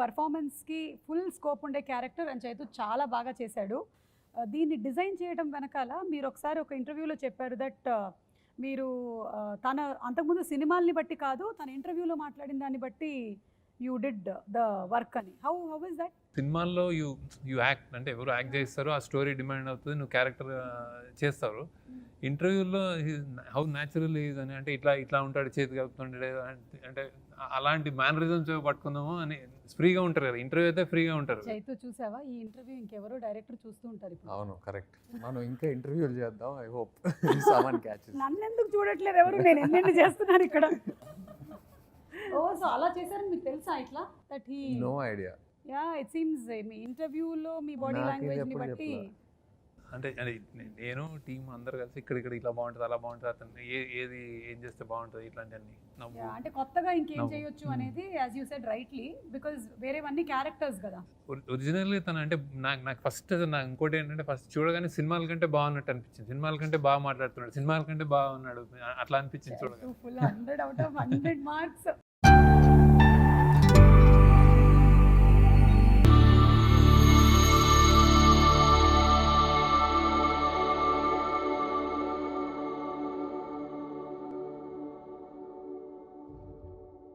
పర్ఫార్మెన్స్కి full scope ఉండే character అని చైతు చాలా బాగా చేశాడు. దీన్ని డిజైన్ చేయడం వెనకాల మీరు ఒకసారి ఒక ఇంటర్వ్యూలో చెప్పారు దట్ మీరు తన అంతకుముందు సినిమాల్ని బట్టి కాదు తన ఇంటర్వ్యూలో మాట్లాడిన దాన్ని బట్టి యూ డిడ్ ద వర్క్ అని. హౌ హౌ ఇస్ దట్ సినిమాల్లో యూ యూ యాక్ట్ అంటే ఎవరు యాక్ట్ చేస్తారో ఆ స్టోరీ డిమాండ్ అవుతుంది నువ్వు క్యారెక్టర్ చేస్తారు. ఇంటర్వ్యూలో హౌ న్యాచురల్ ఈజ్ అని అంటే ఇట్లా ఇట్లా ఉంటాడు చేతి కలుపుతుండే అంటే అలాంటి మేనరిజమ్స్ పట్టుకుందాము అని ఫ్రీగా ఉంటారు కదా ఇంటర్వ్యూ అయితే ఫ్రీగా ఉంటారు. చైతు చూసావా? ఈ ఇంటర్వ్యూ ఇంకెవరో డైరెక్టర్ చూస్తూ ఉంటారు ఇప్పుడు. అవును కరెక్ట్. మనం ఇంకా ఇంటర్వ్యూలు చేద్దాం ఐ హోప్ సామాన్ క్యాచెస్ నన్ను ఎందుకు చూడట్లేదు ఎవరు? నేను ఎన్నెన్ని చేస్తున్నాను ఇక్కడ. ఓ సో అలా మీకు తెలుసా ఇట్లా? That he no idea yeah it seems మీ ఇంటర్వ్యూలో మీ బాడీ లాంగ్వేజ్ని బట్టి. అంటే అంటే నేను టీం అందరు కలిసి ఇక్కడ ఇక్కడ ఇట్లా బాగుంటుంది అలా బాగుంటుంది అతను ఏ ఏది ఏం చేస్తే బాగుంటుంది ఇట్లాంటివన్నీ అంటే కొత్తగా ఇంకేం. చేయొచ్చు Hmm. అనేది as you said rightly because వేరేవన్నీ characters కదా. ఒరిజినల్లీ తను అంటే నాకు నాకు ఫస్ట్ నాకు ఇంకోటి ఏంటంటే ఫస్ట్ చూడగానే సినిమాల కంటే బాగున్నట్టు అనిపించింది. సినిమాల కంటే బాగా మాట్లాడుతున్నాడు. సినిమాల కంటే బాగున్నాడు. అట్లా అనిపించింది చూడగానే. Full hundred out of hundred marks